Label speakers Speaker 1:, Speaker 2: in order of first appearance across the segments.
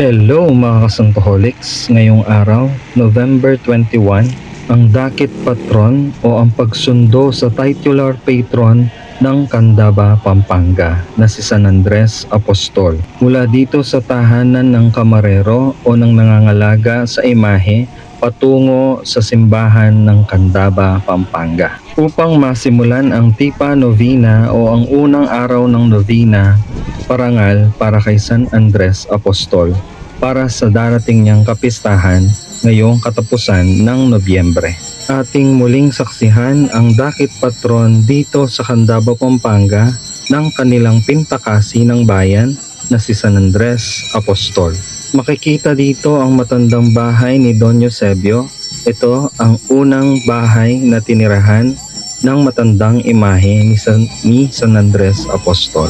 Speaker 1: Hello mga kasantoholics! Ngayong araw, November 21, ang dakit patron o ang pagsundo sa titular patron ng Candaba, Pampanga na si San Andres Apostol. Mula dito sa tahanan ng kamarero o ng nangangalaga sa imahe patungo sa simbahan ng Candaba, Pampanga. Upang masimulan ang Tipa Novena o ang unang araw ng Novena parangal para kay San Andres Apostol para sa darating niyang kapistahan ngayong katapusan ng Nobyembre. Ating muling saksihan ang dakit patron dito sa Candaba, Pampanga ng kanilang pintakasi ng bayan na si San Andres Apostol. Makikita dito ang matandang bahay ni Don Eusebio. Ito ang unang bahay na tinirahan ng matandang imahe ni San, ni San Andres Apostol.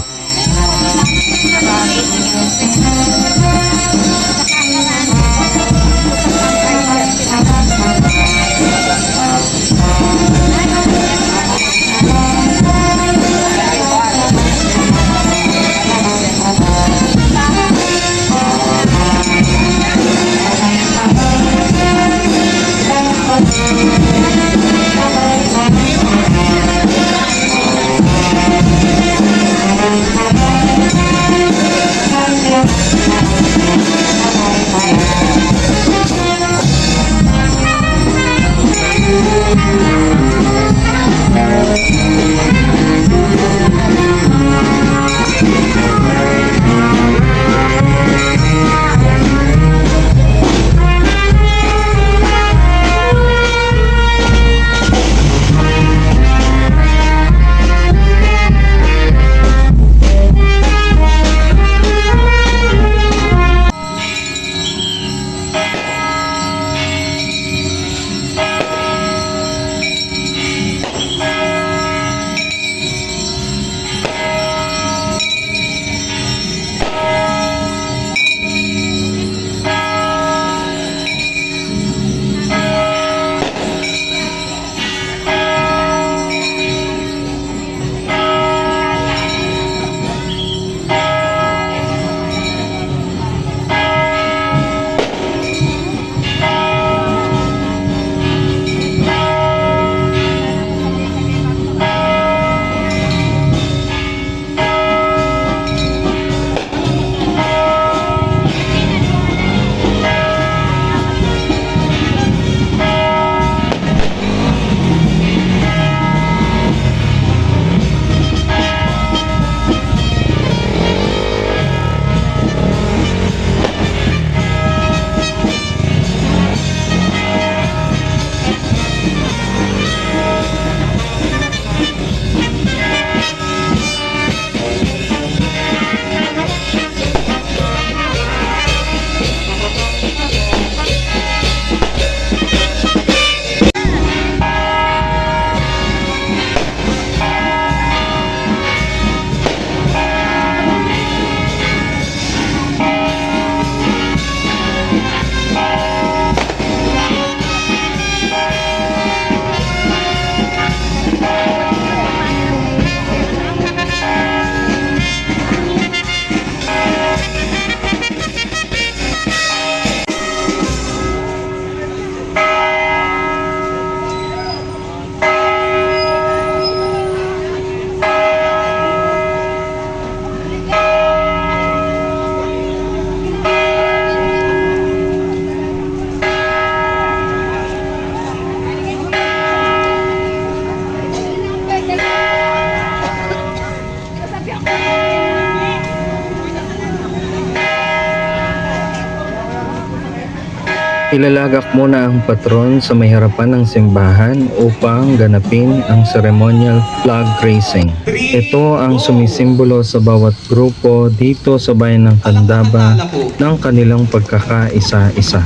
Speaker 1: Ilalagak muna ang patron sa may harapan ng simbahan upang ganapin ang ceremonial flag raising. Ito ang sumisimbolo sa bawat grupo dito sa bayan ng Candaba ng kanilang pagkakaisa-isa.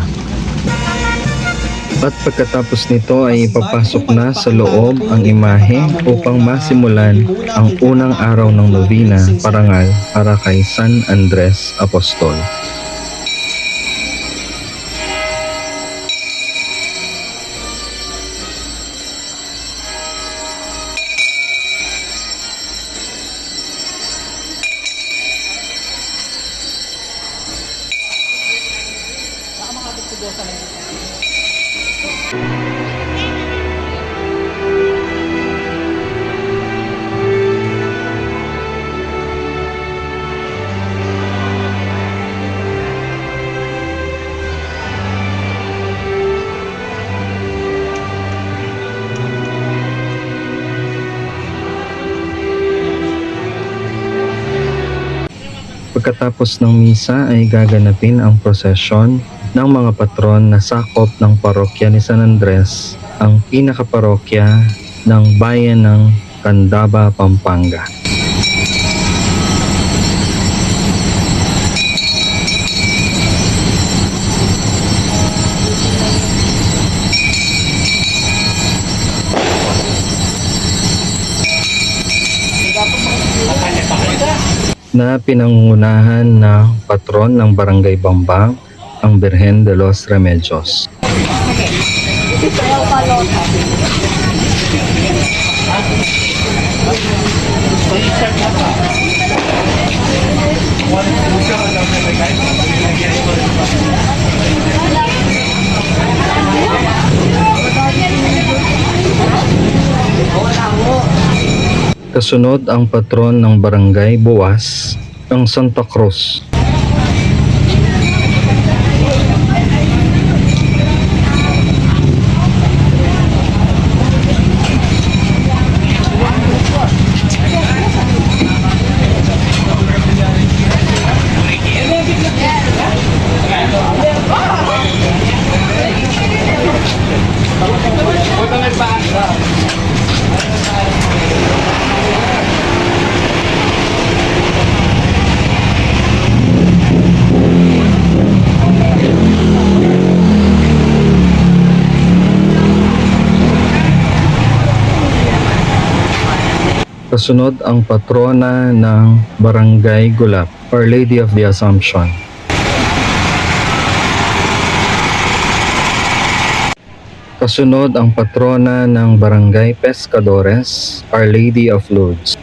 Speaker 1: At pagkatapos nito ay ipapasok na sa loob ang imahe upang masimulan ang unang araw ng novena parangal para kay San Andres Apostol. Pagkatapos ng misa ay gaganapin ang prosesyon ng mga patron na sakop ng parokya ni San Andres, ang pinakaparokya ng bayan ng Candaba, Pampanga. Na pinangungunahan na patron ng Barangay Bambang, ang Birhen de los Remedios. Kasunod ang patron ng Barangay Buwas, ang Santa Cruz. Kasunod ang patrona ng Barangay Gulap, Our Lady of the Assumption. Kasunod ang patrona ng Barangay Pescadores, Our Lady of Lourdes.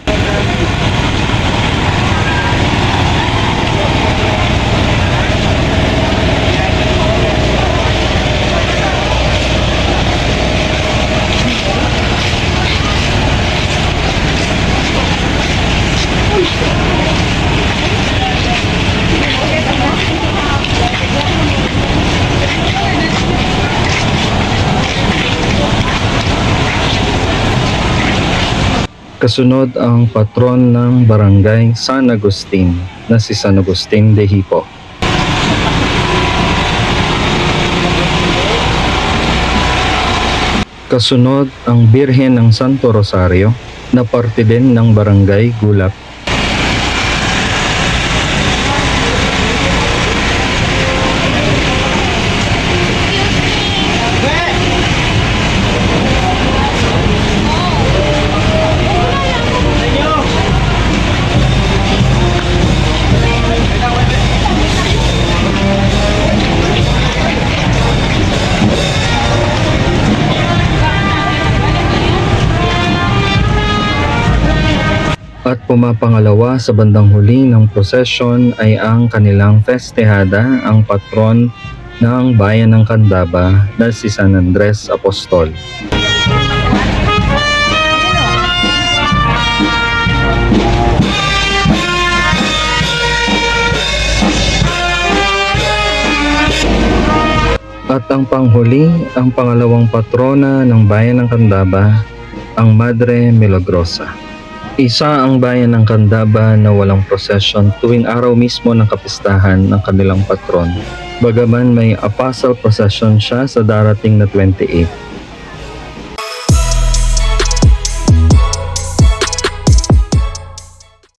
Speaker 1: Kasunod ang patron ng Barangay San Agustin na si San Agustin de Hipo. Kasunod ang Birhen ng Santo Rosario na parte din ng Barangay Gulap. Pumapangalawa sa bandang huli ng prosesyon ay ang kanilang festehada, ang patron ng bayan ng Candaba na si San Andres Apostol. At ang panghuli, ang pangalawang patrona ng bayan ng Candaba, ang Madre Milagrosa. Isa ang bayan ng Candaba na walang prosesyon tuwing araw mismo ng kapistahan ng kanilang patron. Bagaman may apostle procession siya sa darating na 28.